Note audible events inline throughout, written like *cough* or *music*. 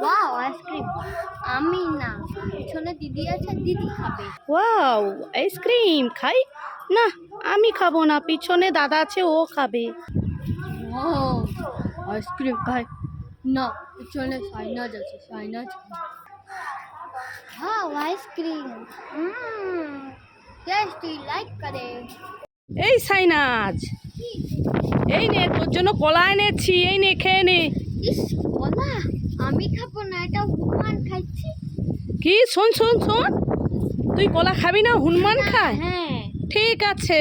Wow ice cream আমি না পিছনে দিদি আছে দিদি খাবে। ওয়াও আইসক্রিম খাই? না আমি খাব না পিছনে দাদা আছে ও খাবে। ও আইসক্রিম খাই। না পিছনে সাইনাজ আছে Sainaz wow ice cream tasty like করে। এই সাইনাজ এই নে তোর জন্য কলা এনেছি এই নে খেয়ে নে। ইস কলা? আমি খাব না এটা হুমান খাইছি। কি? শোন শোন শোন। তুই কলা খাবি না? হনুমান খায়? হ্যাঁ। ঠিক আছে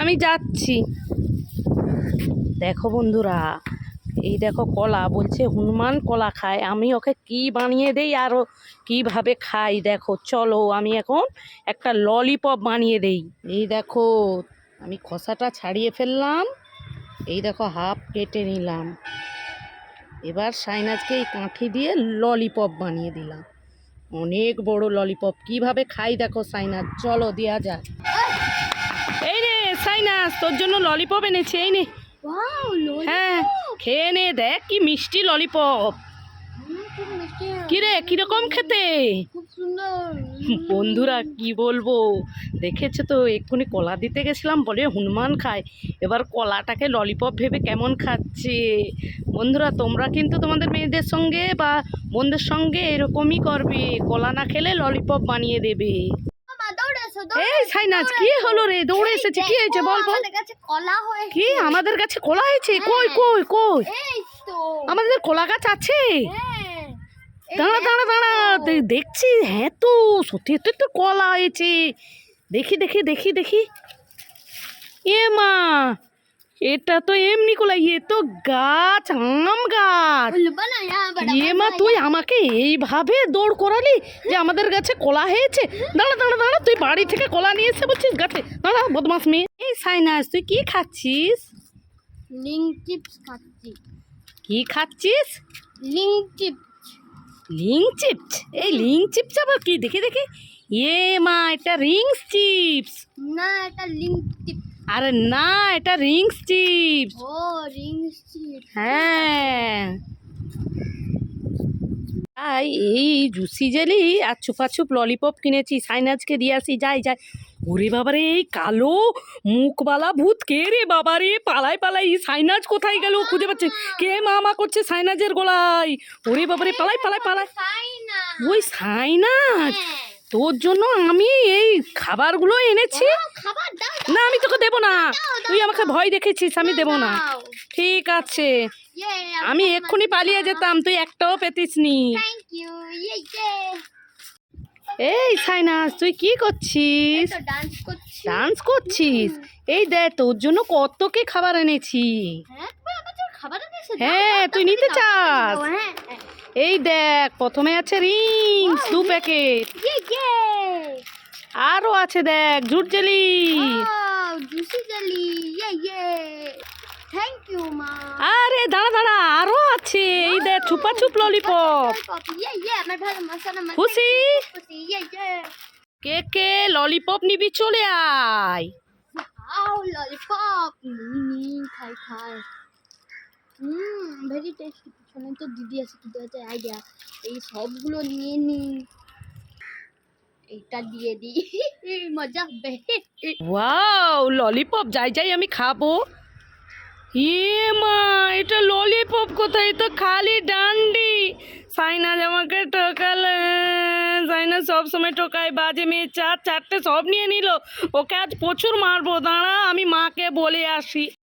আমি যাচ্ছি। দেখো বন্ধুরা এই দেখো কলা বলছে হনুমান কলা খায়। আমি ওকে কি বানিয়ে দেই আর ও কীভাবে খাই দেখো চলো আমি এখন একটা ললিপপ বানিয়ে দেই। এই দেখো আমি খসাটা ছাড়িয়ে ফেললাম। এই দেখো হাফ কেটে নিলাম। এবার সাইনাজকে এই কাঁখি দিয়ে ললিপপ বানিয়ে দিলাম। অনেক বড় ললিপপ কীভাবে খাই দেখো সাইনাজ চলো দেওয়া যাক। এই রে সাইনাজ তোর জন্য ললিপপ এনেছি এই নে। হ্যাঁ খেয়ে নে দেখ কি মিষ্টি ললিপপ। মিষ্টি কি কীরকম খেতে? খুব সুন্দর। বন্ধুরা কি বলব? দেখেছে তো এক্ষুনি কলা দিতে গেছিলাম বলে হনুমান খায়। এবার কলাটাকে ললিপপ ভেবে কেমন খাচ্ছে? বন্ধুরা তোমরা কিন্তু তোমাদের মেয়েদের সঙ্গে বা বোনদের সঙ্গে এরকমই করবে। কলা না খেলে ললিপপ বানিয়ে দেবে। এই সাইনাজ কি হলো রে? দৌড়ে এসেছে কি হয়েছে বল কি আমাদের কাছে কলা হয়েছে? কই কই কই? আমাদের কলা গাছ আছে? হ্যাঁ। দাঁড়া দাঁড়া দাঁড়া। দেখছি হ্যাঁ তো সত্যি সত্যি তো কলা হয়েছে দেখি দেখি দেখি দেখি। এ মা এটা তো এমনি কলা এ তো গাছ আম গাছ। এ মা তুই আমাকে এইভাবে দৌড় করালি যে আমাদের গাছে কলা হয়েছে? দাঁড়া দাঁড়া দাঁড়া তুই বাড়ি থেকে কলা নিয়ে এসে বলছিস গাছে। দাঁড়া বদমাস মেয়ে। এই সাইনাস তুই কি খাচ্ছিস? লিং চিপস খাচ্ছি। কি খাচ্ছিস? লিং চিপস। লিং চিপস? এই লিং চিপস আবার কি? দেখে দেখে। এ মা এটা রিংস চিপস। না এটা লিং চিপস। আরে না এটা রিংস চিপস। ও রিং চিপস। হ্যাঁ। তাই এই জুসি জেলি আর চুপাচুপ ললিপপ কিনেছি। সাইনাজকে দিয়ে আসি যাই যাই। ওরে বাবারে এই কালো মুখবালা ভূত কে রে বাবারে? পালাই পালাই সাইনাজ কোথায় গেল? খুঁজে পাচ্ছে। কে মামা করছে সাইনাজের গলায়? ওরে বাবারে পালাই পালাই পালাই। ওই সাইনাজ? হ্যাঁ। তোর জন্য আমি এই খাবারগুলো এনেছি? না আমি তোকে দেবো না। তুই আমাকে ভয় দেখেছিস আমি দেবো না। ঠিক আছে। ইয়ে আমি এক্ষুনি পালিয়ে যেতাম তুই একটাও পেতিস নি এই সাইনাস তুই কি করছিস? ডান্স করছিস? এই দেখ তোর জন্য কত কি খাবার এনেছি। হ্যাঁ হ্যাঁ, তুই নিতে চাস? হ্যাঁ হ্যাঁ। এই দেখ প্রথমে আছে রিংস দু প্যাকেট। ইয়ে ইয়ে। আরও আছে দেখ জুট জেলি। জুসি জেলি ইয়ে ইয়ে। থ্যাংক ইউ মা আরে দাঁড়া দাঁড়া আরও আছে। এই দেখ ছুপা ছুপ ললিপপ খুশি কে কে ললিপপ নিবি চলে আয়। আও ললিপপ নি খাই খাই। হুম ভেরি টেস্টি পিছনে তো দিদি আছে কি আছে আইডিয়া এই সবগুলো নিয়ে নি। এইটা দিয়ে দিই *laughs* মজা হবে। ওয়াও ললিপপ যাই যাই আমি খাব। ইয়ে মা, এটা ললিপপ কোথায়? তো খালি ডান্ডি। সাইনাজ আমাকে ঠকালে। সাইনাজ সব সময় ঠকায়, বাজে মেয়ে চার, চারটে সব নিয়ে নিল। ওকে আজ প্রচুর মারবো, দাঁড়া, আমি মাকে বলে আসি।